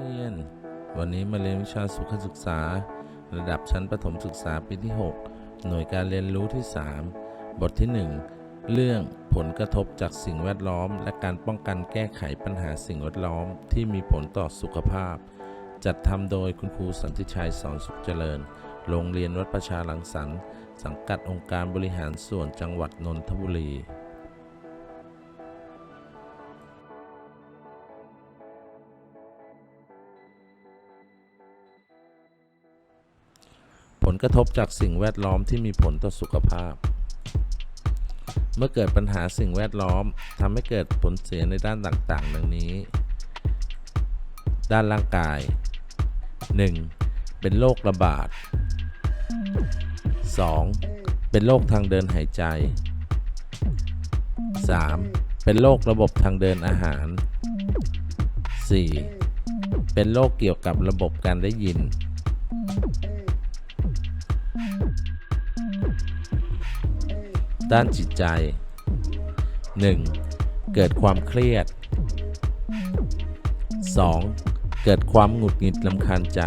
เรียน วันนี้มาเรียนวิชาสุขศึกษา ระดับชั้นประถมศึกษาปีที่ 6 หน่วยการเรียนรู้ที่ 3 บทที่ 1 เรื่องผลกระทบจากสิ่งแวดล้อม และการป้องกันแก้ไขปัญหาสิ่งแวดล้อมที่มีผลต่อสุขภาพ จัดทำโดยคุณครูสันติชัยสอนสุขเจริญ โรงเรียนวัดประชาหลังสรรสังกัดองค์การบริหารส่วนจังหวัดนนทบุรี ลกระทบจากสิ่งแวดล้อมที่มีผลต่อสุขภาพ เมื่อเกิดปัญหาสิ่งแวดล้อมทำให้เกิดผลเสียในด้านต่างๆ ดังนี้ ด้านร่างกาย 1. เป็นโรคระบาด 2. เป็นโรคทางเดินหายใจ 3. เป็นโรคระบบทางเดินอาหาร 4. เป็นโรคเกี่ยวกับระบบการได้ยิน ด้านจิตใจ 1. เกิดความเครียด 2. เกิดความหงุดหงิดลำคาญใจ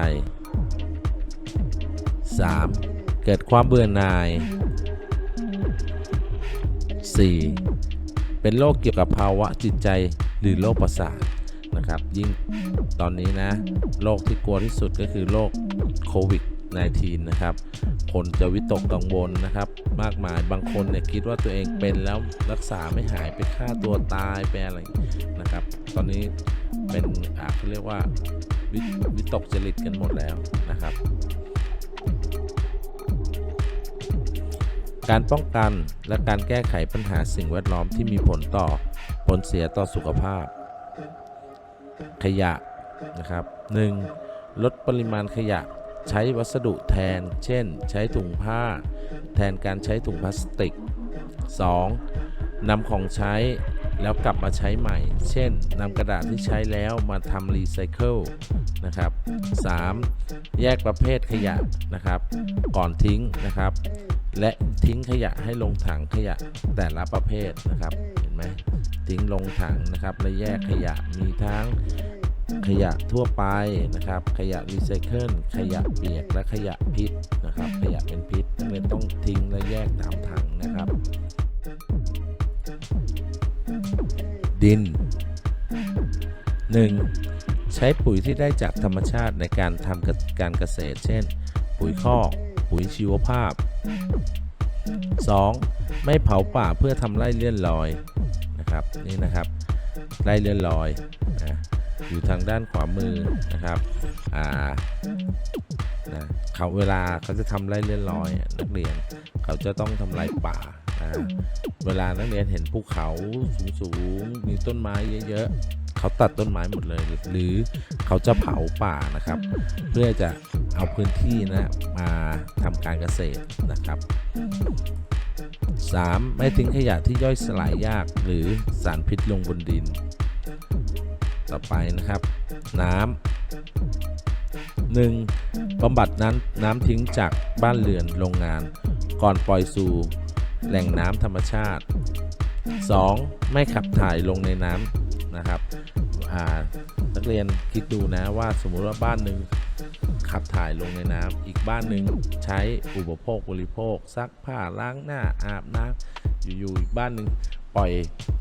3. เกิดความเบื่อหน่าย 4. เป็นโรคเกี่ยวกับภาวะจิตใจหรือโรคประสาทนะครับ ยิ่งตอนนี้นะ โรคที่กลัวที่สุดก็คือโรคโควิด -19 นะครับ คนจะวิตกกังวลนะครับ มากมายบางคนเนี่ยคิดว่าตัวเองเป็นแล้วรักษาไม่หายไปฆ่าตัวตายไปอะไรนะครับ ตอนนี้เป็นอาเขาเรียกว่าวิวิตกจริตกันหมดแล้วนะครับ การป้องกันและการแก้ไขปัญหาสิ่งแวดล้อมที่มีผลต่อผลเสียต่อสุขภาพ ขยะนะครับ 1. ลดปริมาณขยะ ใช้วัสดุแทน เช่น ใช้ถุงผ้า แทนการใช้ถุงพลาสติก 2. นำของใช้แล้วกลับมาใช้ใหม่ เช่นนำกระดาษที่ใช้แล้วมาทำรีไซเคิลนะครับ 3. แยกประเภทขยะนะครับ ก่อนทิ้งนะครับ และทิ้งขยะให้ลงถังขยะแต่ละประเภทนะครับ เห็นไหมทิ้งลงถังนะครับและแยกขยะมีทั้ง ขยะทั่วไปนะครับ ขยะรีไซเคิลขยะเปียกและขยะพิษนะครับ ขยะเป็นพิษนักเรียนต้องทิ้งและแยกตามถังนะครับ ดิน 1. ใช้ปุ๋ยที่ได้จากธรรมชาติในการทำการเกษตร เช่น ปุ๋ยคอกปุ๋ยชีวภาพ 2. ไม่เผาป่าเพื่อทำไร่เลื่อนลอยนะครับนี่นะครับไร่เลื่อนลอยนะ อยู่ทางด้านขวามือนะครับอ่านะเขาเวลาเขาจะทำไร่เลื่อนลอยนักเรียนเขาจะต้องทำลายป่านะเวลานักเรียนเห็นภูเขาสูงๆมีต้นไม้เยอะๆเขาตัดต้นไม้หมดเลย หรือเขาจะเผาป่านะครับ เพื่อจะเอาพื้นที่นะมาทำการเกษตรนะครับ 3. ไม่ทิ้งขยะที่ย่อยสลายยากหรือสารพิษลงบนดิน ต่อไปนะครับ น้ำ 1. บำบัดน้ำน้ำทิ้งจากบ้านเรือนโรงงาน ก่อนปล่อยสู่แหล่งน้ำธรรมชาติ 2. ไม่ขับถ่ายลงในน้ำนะครับนักเรียนคิดดูนะว่าสมมุติว่าบ้านหนึ่งขับถ่ายลงในน้ำอีกบ้านหนึ่งใช้อุปโภคบริโภค ซักผ้าล้างหน้าอาบน้ำอยู่ๆอีกบ้านหนึ่ง ปล่อย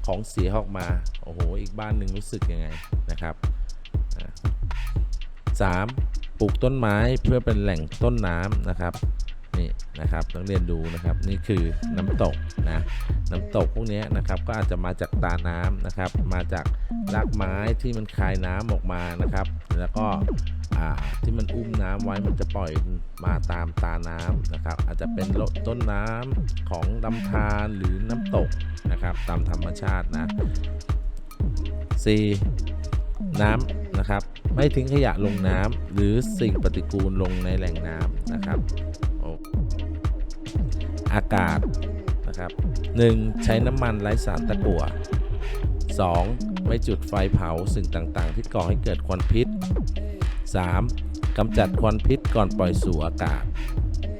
ของเสียออกมา โอ้โห อีกบ้านหนึ่งรู้สึกยังไงนะครับอ่าสามปลูกต้นไม้เพื่อเป็นแหล่งต้นน้ำนะครับนี่นะครับต้องเรียนดูนะครับนี่คือน้ำตกนะน้ำตกพวกนี้นะครับก็อาจจะมาจากตาน้ำนะครับ มาจากรากไม้ที่มันคายน้ำออกมานะครับ แล้วก็ที่มันอุ้มน้ำไว้มันจะปล่อยมาตามตาน้ำนะครับ อาจจะเป็นต้นน้ำของลำธารหรือน้ำตก นะครับตามธรรมชาตินะ 4. น้ำนะครับ ไม่ทิ้งขยะลงน้ำหรือสิ่งปฏิกูลลงในแหล่งน้ำนะครับโอ้อากาศนะครับ 1. ใช้น้ำมันไร้สารตะกั่ว 2. ไม่จุดไฟเผาสิ่งต่างๆ ที่ก่อให้เกิดควันพิษ 3. กำจัดควันพิษก่อนปล่อยสู่อากาศ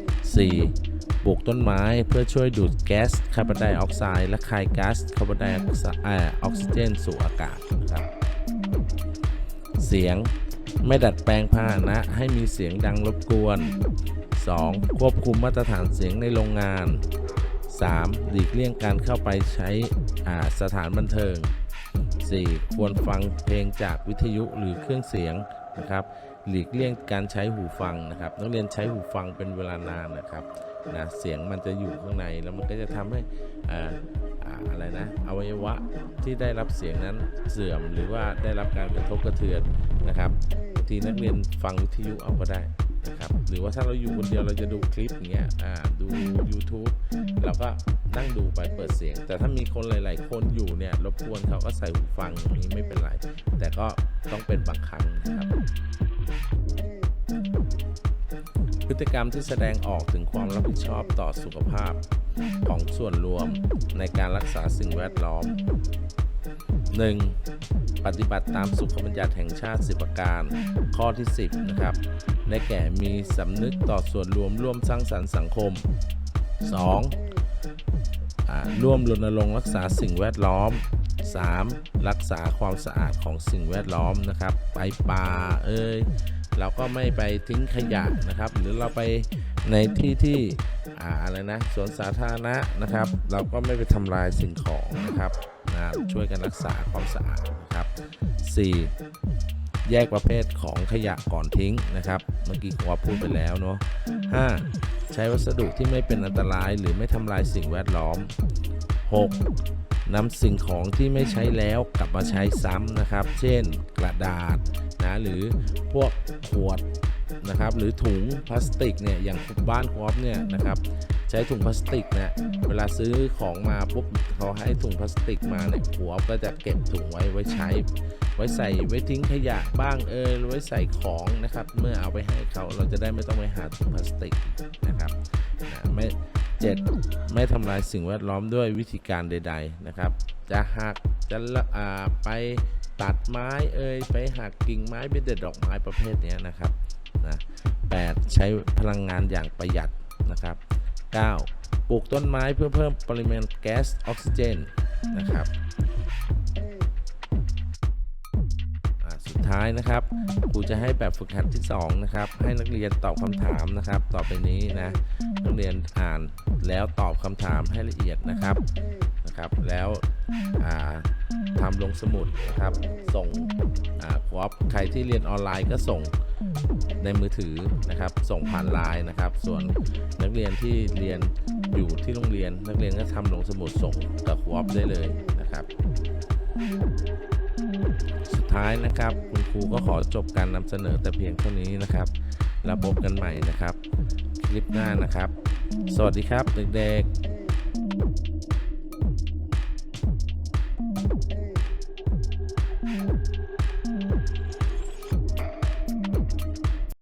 4. ปลูกต้นไม้เพื่อช่วยดูดแก๊สคาร์บอนไดออกไซด์และคายก๊าซคาร์บอนไดออกซิเจนสู่อากาศนะครับเสียงไม่ดัดแปลงพาหนะให้มีเสียงดังรบกวน 2. ควบคุมมาตรฐานเสียงในโรงงาน 3. หลีกเลี่ยงการเข้าไปใช้สถานบันเทิง 4. ควรฟังเพลงจากวิทยุหรือเครื่องเสียงนะครับ หลีกเลี่ยงการใช้หูฟังนะครับ นักเรียนใช้หูฟังเป็นเวลานานนะครับ นะเสียงมันจะอยู่ข้างในแล้วมันก็จะทำให้อ่าออะไรนะอวัยวะที่ได้รับเสียงนั้นเสื่อมหรือว่าได้รับการกระทบกระเทือนนะครับบางทีนักเรียนฟังวิทยุเอาก็ได้นะครับหรือว่าถ้าเราอยู่คนเดียวเราจะดูคลิปอย่างเงี้ยดู YouTube เราก็นั่งดูไปเปิดเสียง แต่ถ้ามีคนหลาย ๆ คนอยู่เนี่ยรบกวนเขาก็ใส่หูฟังอย่างนี้ไม่เป็นไร แต่ก็ต้องเป็นบางครั้งนะครับ พฤติกรรมที่แสดงออกถึงความรับผิดชอบต่อสุขภาพ ของส่วนรวมในการรักษาสิ่งแวดล้อม 1. ปฏิบัติตามสุขบัญญัติแห่งชาติ 10 ประการ ข้อที่ 10 นะครับ ได้แก่มีสำนึกต่อส่วนรวมร่วมสร้างสรรค์สังคม 2. อ่าร่วมรณรงค์รักษาสิ่งแวดล้อม 3. รักษาความสะอาดของสิ่งแวดล้อมนะครับ ไปป่าเอ้ยเราก็ไม่ไปทิ้งขยะนะครับ หรือเราไปในที่ที่อ่าอะไรนะสวนสาธารณะนะครับ เราก็ไม่ไปทำลายสิ่งของนะครับนะช่วยกันรักษาความสะอาดนะครับ 4. แยกประเภทของขยะก่อนทิ้งนะครับ เมื่อกี้ขอพูดไปแล้วเนาะ 5. ใช้วัสดุที่ไม่เป็นอันตรายหรือไม่ทำลายสิ่งแวดล้อม 6. นำสิ่งของที่ไม่ใช้แล้วกลับมาใช้ซ้ำนะครับ เช่นกระดาษนะหรือพวกขวดนะครับหรือถุงพลาสติกเนี่ยอย่างบ้านครอบเนี่ยนะครับใช้ถุงพลาสติกเนี่ยเวลาซื้อของมาปุ๊บเขาให้ถุงพลาสติกมาเนี่ยหัวก็จะเก็บถุงไว้ไว้ใช้ ไว้ใส่ไว้ทิ้งขยะบ้างเออหรือไว้ใส่ของนะครับ เมื่อเอาไปให้เขาเราจะได้ไม่ต้องไปหาถุงพลาสติกนะครับนะไม่ เจ็ดไม่ทำลายสิ่งแวดล้อมด้วยวิธีการใด ๆนะครับ จะหักจะละไปตัดไม้เอ่ยไปหักกิ่งไม้ไปเด็ดดอกไม้ประเภทนี้นะครับนะแปดใช้พลังงานอย่างประหยัดนะครับ 9. ปลูกต้นไม้เพื่อเพิ่มปริมาณแก๊สออกซิเจนนะครับ ท้ายนะครับครูจะให้แบบฝึกหัดที่2นะครับให้นักเรียนตอบคำถามนะครับ ต่อไปนี้นะนักเรียนอ่านแล้วตอบคำถามให้ละเอียดนะครับนะครับ แล้วอ่าทำลงสมุดนะครับ ส่งควอปใครที่เรียนออนไลน์ก็ส่งในมือถือนะครับ ส่งผ่านไลน์นะครับ ส่วนนักเรียนที่เรียนอยู่ที่โรงเรียน นักเรียนก็ทำลงสมุดส่งกับวอปได้เลยนะครับ สุดท้ายนะครับ ครูก็ขอจบการนำเสนอแต่เพียงเท่านี้นะครับแล้วพบกันใหม่นะครับ คลิปหน้านะครับ สวัสดีครับเด็กๆ